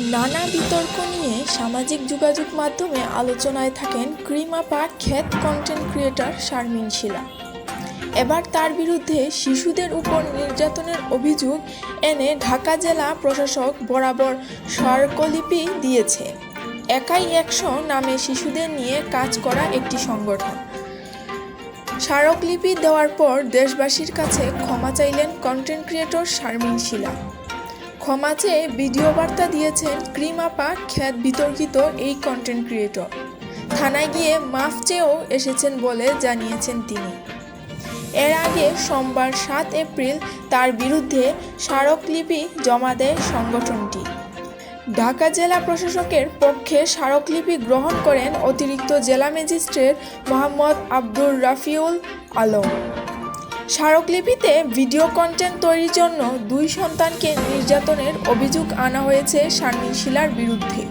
নানা বিতর্ক নিয়ে সামাজিক যোগাযোগ মাধ্যমে আলোচনায় থাকেন ক্রিমা ক্রিমাপা খ্যাত কন্টেন্ট ক্রিয়েটর শারমিন শিলা। এবার তার বিরুদ্ধে শিশুদের উপর নির্যাতনের অভিযোগ এনে ঢাকা জেলা প্রশাসক বরাবর স্মারকলিপি দিয়েছে। একাই একশো নামে শিশুদের নিয়ে কাজ করা একটি সংগঠন। স্মারকলিপি দেওয়ার পর দেশবাসীর কাছে ক্ষমা চাইলেন কন্টেন্ট ক্রিয়েটর শারমিন শিলা। ক্ষমা চেয়ে ভিডিও বার্তা দিয়েছেন ক্রিমাপা খ্যাত বিতর্কিত এই কন্টেন্ট ক্রিয়েটর থানায় গিয়ে মাফ চেয়েও এসেছেন বলে জানিয়েছেন তিনি। এর আগে সোমবার সাত এপ্রিল তার বিরুদ্ধে স্মারকলিপি জমা দেয় সংগঠনটি। ঢাকা জেলা প্রশাসকের পক্ষে স্মারকলিপি গ্রহণ করেন অতিরিক্ত জেলা ম্যাজিস্ট্রেট মোহাম্মদ আব্দুর রাফিউল আলম। স্মারকলিপিতে ভিডিও কন্টেন্ট তৈরির জন্য দুই সন্তানকে নির্যাতনের অভিযোগ আনা হয়েছে শারমিন শিলার বিরুদ্ধে।